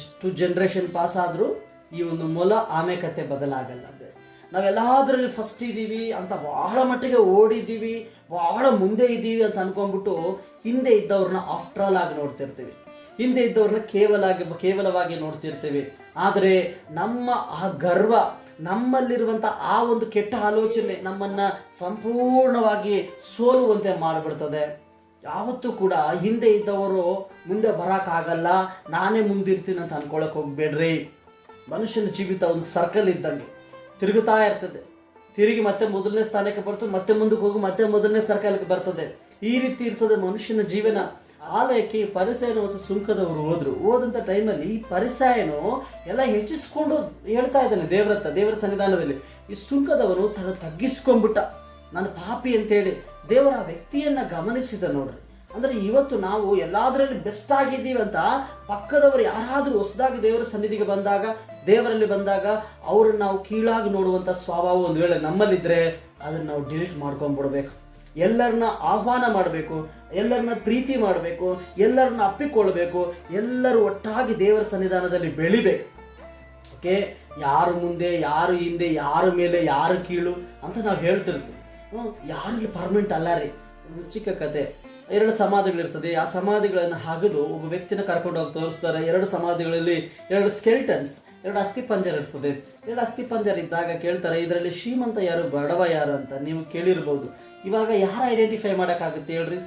ಎಷ್ಟು generation pass ಆದರೂ ಈ ಒಂದು ಮೊಲ ಆಮೆ ಕತೆ ಬದಲಾಗಲ್ಲ. ನಾವೆಲ್ಲಾದ್ರಲ್ಲಿ ಫಸ್ಟ್ ಇದ್ದೀವಿ ಅಂತ ಬಹಳ ಮಟ್ಟಿಗೆ ಓಡಿದ್ದೀವಿ, ಬಹಳ ಮುಂದೆ ಇದ್ದೀವಿ ಅಂತ ಅನ್ಕೊಂಡ್ಬಿಟ್ಟು ಹಿಂದೆ ಇದ್ದವ್ರನ್ನ ಆಫ್ಟರ್ ಆಲ್ ಆಗಿ ನೋಡ್ತಿರ್ತೀವಿ. ಹಿಂದೆ ಇದ್ದವ್ರನ್ನ ಕೇವಲ ಕೇವಲವಾಗಿ ನೋಡ್ತಿರ್ತೀವಿ. ಆದರೆ ನಮ್ಮ ಆ ಗರ್ವ ನಮ್ಮಲ್ಲಿರುವಂಥ ಆ ಒಂದು ಕೆಟ್ಟ ಆಲೋಚನೆ ನಮ್ಮನ್ನು ಸಂಪೂರ್ಣವಾಗಿ ಸೋಲುವಂತೆ ಮಾಡಿಬಿಡ್ತದೆ. ಯಾವತ್ತೂ ಕೂಡ ಹಿಂದೆ ಇದ್ದವರು ಮುಂದೆ ಬರೋಕ್ಕಾಗಲ್ಲ, ನಾನೇ ಮುಂದಿರ್ತೀನಿ ಅಂತ ಅನ್ಕೊಳಕ್ ಹೋಗ್ಬೇಡ್ರಿ. ಮನುಷ್ಯನ ಜೀವಿತ ಒಂದು ಸರ್ಕಲ್ ಇದ್ದಂಗೆ. ತಿರುಗುತ್ತಾ ಇರ್ತದೆ. ತಿರುಗಿ ಮತ್ತೆ ಮೊದಲನೇ ಸ್ಥಾನಕ್ಕೆ ಬರ್ತದೆ, ಮತ್ತೆ ಮುಂದಕ್ಕೆ ಹೋಗಿ ಮತ್ತೆ ಮೊದಲನೇ ಸರ್ಕಲ್ಗೆ ಬರ್ತದೆ. ಈ ರೀತಿ ಇರ್ತದೆ ಮನುಷ್ಯನ ಜೀವನ. ಆಲಯಕ್ಕೆ ಈ ಪರಿಸಯನ ಮತ್ತು ಸುಂಕದವರು ಹೋದ್ರು. ಹೋದಂಥ ಟೈಮಲ್ಲಿ ಈ ಪರಿಸಯನು ಎಲ್ಲ ಹೆಚ್ಚಿಸ್ಕೊಂಡು ಹೇಳ್ತಾ ಇದ್ದಾನೆ ದೇವರತ್ತ ದೇವರ ಸನ್ನಿಧಾನದಲ್ಲಿ. ಈ ಸುಂಕದವನು ತನ್ನ ತಗ್ಗಿಸ್ಕೊಂಡ್ಬಿಟ್ಟ. ನಾನು ಪಾಪಿ ಅಂತೇಳಿ ದೇವರ ಆ ವ್ಯಕ್ತಿಯನ್ನ ಗಮನಿಸಿದ ನೋಡ್ರಿ. ಅಂದ್ರೆ ಇವತ್ತು ನಾವು ಎಲ್ಲಾದ್ರಲ್ಲಿ ಬೆಸ್ಟ್ ಆಗಿದ್ದೀವಿ ಅಂತ ಪಕ್ಕದವರು ಯಾರಾದರೂ ಹೊಸದಾಗಿ ದೇವರ ಸನ್ನಿಧಿಗೆ ಬಂದಾಗ, ದೇವರಲ್ಲಿ ಬಂದಾಗ ಅವ್ರನ್ನ ನಾವು ಕೀಳಾಗಿ ನೋಡುವಂತ ಸ್ವಭಾವ ಒಂದು ವೇಳೆ ನಮ್ಮಲ್ಲಿದ್ದರೆ ಅದನ್ನ ನಾವು ಡಿಲೀಟ್ ಮಾಡ್ಕೊಂಡ್ಬಿಡ್ಬೇಕು ಎಲ್ಲರನ್ನ ಆಹ್ವಾನ ಮಾಡಬೇಕು, ಎಲ್ಲರನ್ನ ಪ್ರೀತಿ ಮಾಡಬೇಕು, ಎಲ್ಲರನ್ನ ಅಪ್ಪಿಕೊಳ್ಬೇಕು, ಎಲ್ಲರೂ ಒಟ್ಟಾಗಿ ದೇವರ ಸನ್ನಿಧಾನದಲ್ಲಿ ಬೆಳಿಬೇಕು. ಓಕೆ ಯಾರು ಮುಂದೆ, ಯಾರು ಹಿಂದೆ, ಯಾರ ಮೇಲೆ ಯಾರು ಕೀಳು ಅಂತ ನಾವು ಹೇಳ್ತಿರ್ತೀವಿ. ಹ್ಮ್, ಯಾರು ಪರ್ಮನೆಂಟ್ ಅಲ್ಲ ರೀ? ಚಿಕ್ಕ ಕತೆ. ಎರಡು ಸಮಾಧಿಗಳಿರ್ತದೆ ಆ ಸಮಾಧಿಗಳನ್ನು ಹಗದು ಒಬ್ಬ ವ್ಯಕ್ತಿನ ಕರ್ಕೊಂಡು ಹೋಗಿ ತೋರಿಸ್ತಾರೆ. ಎರಡು ಸಮಾಧಿಗಳಲ್ಲಿ ಎರಡು ಸ್ಕೆಲ್ಟನ್ಸ್ ಎರಡು ಅಸ್ಥಿಪಂಜರ ಇರ್ತದೆ. ಎರಡು ಅಸ್ಥಿಪಂಜರ ಇದ್ದಾಗ ಕೇಳ್ತಾರೆ ಇದರಲ್ಲಿ ಶ್ರೀಮಂತ ಯಾರು ಬಡವ ಯಾರು? ಅಂತ ನೀವು ಕೇಳಿರ್ಬೋದು. ಇವಾಗ ಯಾರು ಐಡೆಂಟಿಫೈ ಮಾಡೋಕ್ಕಾಗುತ್ತೆ ಹೇಳ್ರಿ?